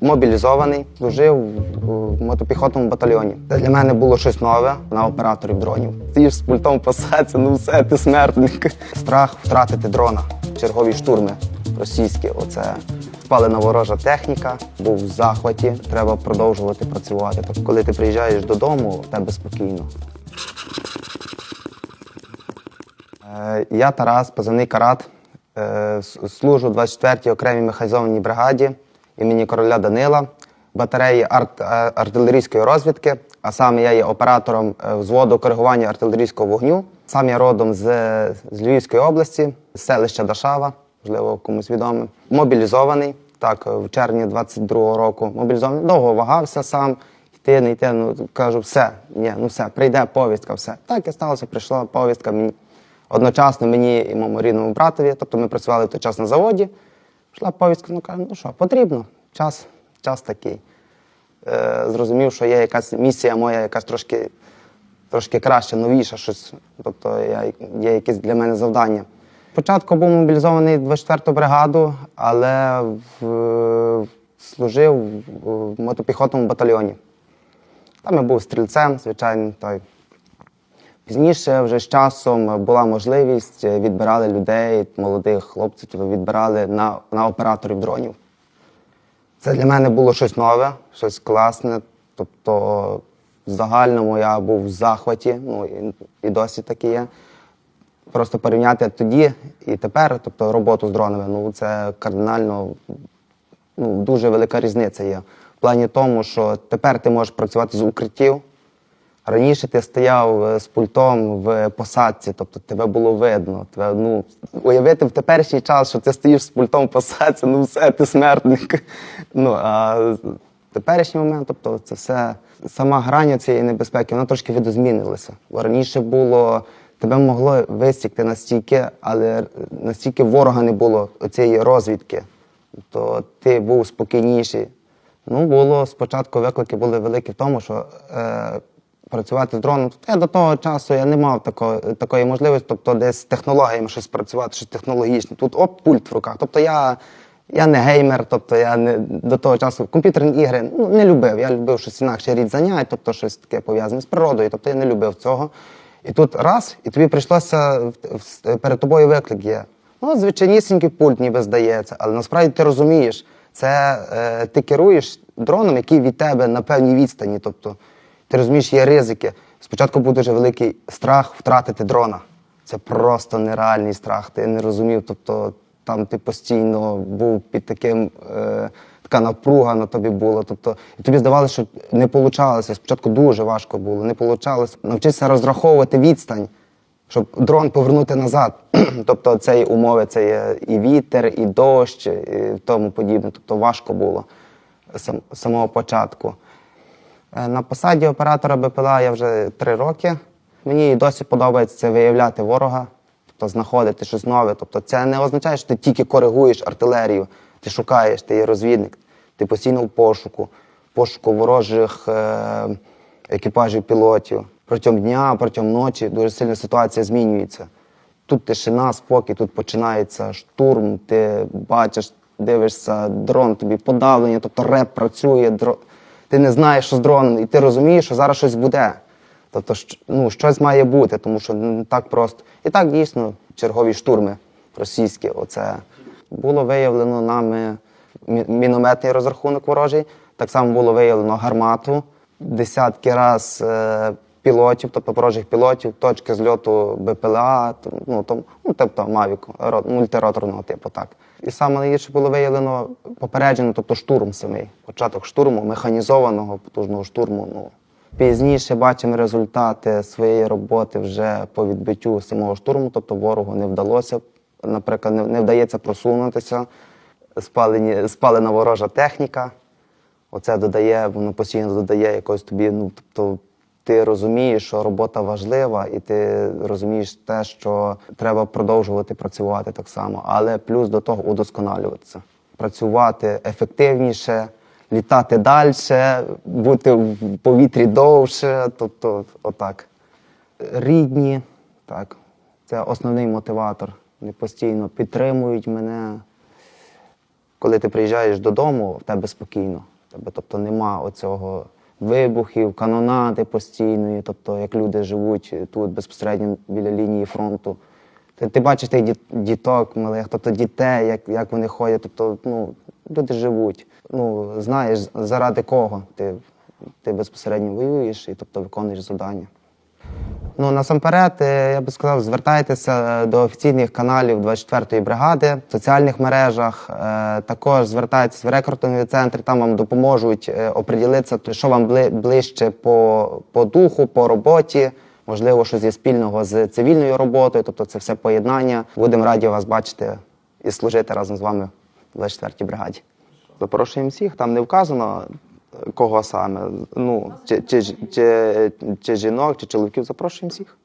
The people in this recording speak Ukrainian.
Мобілізований, служив в мотопіхотному батальйоні. Для мене було щось нове на операторів дронів. Ти ж з пультом посадься, ну все, ти смертник. Страх втратити дрона, чергові штурми російські. Оце спалена ворожа техніка, був в захваті. Треба продовжувати працювати. Тобто, коли ти приїжджаєш додому, в тебе спокійно. Е, Я Тарас, позивний Карат. Е, Служу в 24-й окремій механізованій бригаді імені короля Данила, батареї арт- е, артилерійської розвідки. А саме я є оператором е, взводу коригування артилерійського вогню. Сам я родом з, з Львівської області, з селища Дашава, можливо, комусь відоме. Мобілізований. Так, в червні 22-го року мобілізований. Довго вагався сам. Йти, не йти, ну кажу, все, ні, ну все, прийде повістка, все. Так і сталося, прийшла повістка мені. Одночасно мені і моєму рідному братові, тобто ми працювали в той час на заводі. Йшла повістка, ну кажу, ну що, потрібно, час, час такий. Е, зрозумів, що є якась місія моя, якась трошки, трошки краща, новіша, щось. Тобто я, є якесь для мене завдання. Спочатку був мобілізований 24-ту бригаду, але в, служив в мотопіхотному батальйоні. Там я був стрільцем, звичайно, той. Пізніше, вже з часом була можливість, е, відбирали людей, молодих хлопців, відбирали на, на операторів дронів. Це для мене було щось нове, щось класне. Тобто, в загальному я був в захваті, ну і, і досі таке є. Просто порівняти тоді і тепер, тобто роботу з дронами, ну це кардинально ну, дуже велика різниця є. В плані тому, що тепер ти можеш працювати з укриттів. Раніше ти стояв е, з пультом в посадці, тобто тебе було видно. Тебе, ну, уявити в теперішній час, що ти стоїш з пультом в посадці, ну все, ти смертник. Ну, а в теперішній момент, тобто це все, сама грань цієї небезпеки, вона трошки видозмінилася. Бо раніше було, тебе могло вистікти настільки, але настільки ворога не було цієї розвідки, то ти був спокійніший. Ну, було спочатку виклики були великі в тому, що е, працювати з дроном. Я до того часу я не мав такої, такої можливості, тобто десь з технологіями щось працювати, щось технологічне. Тут оп, пульт в руках. Тобто я, я не геймер, тобто я не до того часу комп'ютерні ігри ну, не любив. Я любив щось інакше рід занять, тобто щось таке пов'язане з природою. Тобто я не любив цього. І тут раз, і тобі прийшлося перед тобою виклик є. Ну, звичайнісінький пульт ніби здається, але насправді ти розумієш, це е, ти керуєш дроном, який від тебе на певній відстані. Тобто ти розумієш, є ризики. Спочатку був дуже великий страх втратити дрона. Це просто нереальний страх. Ти не розумів. Тобто там ти постійно був під таким. Е, Така напруга на тобі була. Тобто, і тобі здавалося, що не вийшло. Спочатку дуже важко було, не вийшло. Навчитися розраховувати відстань щоб дрон повернути назад. тобто це і умови, це є і вітер, і дощ, і тому подібне. Тобто важко було з самого початку. Е, На посаді оператора БПЛА я вже три роки. Мені досі подобається виявляти ворога, тобто знаходити щось нове. Тобто це не означає, що ти тільки коригуєш артилерію, ти шукаєш, ти є розвідник, ти постійно в пошуку, пошуку ворожих е, екіпажів пілотів. Протягом дня, протягом ночі дуже сильно ситуація змінюється. Тут тишина, спокій, тут починається штурм, ти бачиш, дивишся, дрон тобі подавлення, тобто реп працює, дро... ти не знаєш, що з дроном, і ти розумієш, що зараз щось буде. Тобто, ну, щось має бути, тому що не так просто. І так дійсно чергові штурми російські. Оце було виявлено нами мінометний розрахунок ворожий. Так само було виявлено гармату, десятки раз е, пілотів, тобто ворожих пілотів, точки зльоту БПЛА, ну, там, ну, тобто Мавік, ро- мультироторного типу, так. І саме найгірше було виявлено попереджено, тобто штурм самий, початок штурму, механізованого потужного штурму. Ну, Пізніше бачимо результати своєї роботи вже по відбиттю самого штурму, тобто ворогу не вдалося, наприклад, не, не вдається просунутися, спалені, спалена ворожа техніка. Оце додає, воно постійно додає якось тобі. Ну, тобто ти розумієш, що робота важлива, і ти розумієш те, що треба продовжувати працювати так само, але плюс до того удосконалюватися, працювати ефективніше, літати далі, бути в повітрі довше. Тобто, отак. Рідні, так, це основний мотиватор. Вони постійно підтримують мене. коли ти приїжджаєш додому, в тебе спокійно. Тебе, тобто нема оцього вибухів, канонади постійної, тобто як люди живуть тут безпосередньо біля лінії фронту. Ти, ти бачиш тих діток малих, тобто дітей, як, як вони ходять, тобто ну, люди живуть. Ну, знаєш, заради кого ти, ти безпосередньо воюєш і тобто виконуєш завдання. Ну, насамперед, е, я би сказав, звертайтеся до офіційних каналів 24-ї бригади в соціальних мережах. Е, Також звертайтеся в рекрутинговий центр, там вам допоможуть е, оприділитися, що вам ближче по, по духу, по роботі. Можливо, щось є спільного з цивільною роботою, тобто це все поєднання. Будемо раді вас бачити і служити разом з вами в 24-й бригаді. Запрошуємо всіх, там не вказано е, кого саме. Ну, чи, чи, чи, чи жінок, чи чоловіків, запрошуємо всіх.